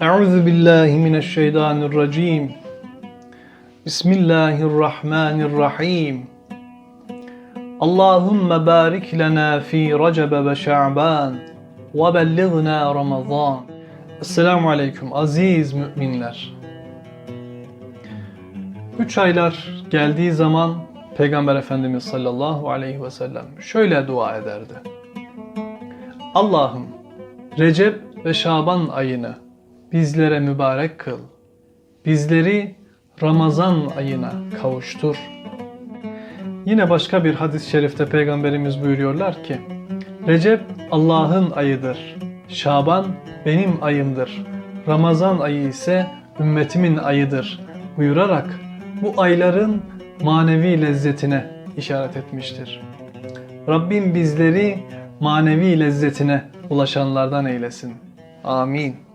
Euzu billahi mineşşeytanirracim. Bismillahirrahmanirrahim. Allahümme barik lana fi Recep ve Şaban ve bellighna Ramazan. Esselamu aleyküm aziz müminler. Üç aylar geldiği zaman Peygamber Efendimiz sallallahu aleyhi ve sellem şöyle dua ederdi. Allah'ım Recep ve Şaban ayını bizlere mübarek kıl. Bizleri Ramazan ayına kavuştur. Yine başka bir hadis-i şerifte Peygamberimiz buyuruyorlar ki Recep Allah'ın ayıdır. Şaban benim ayımdır. Ramazan ayı ise ümmetimin ayıdır buyurarak bu ayların manevi lezzetine işaret etmiştir. Rabbim bizleri manevi lezzetine ulaşanlardan eylesin. Amin.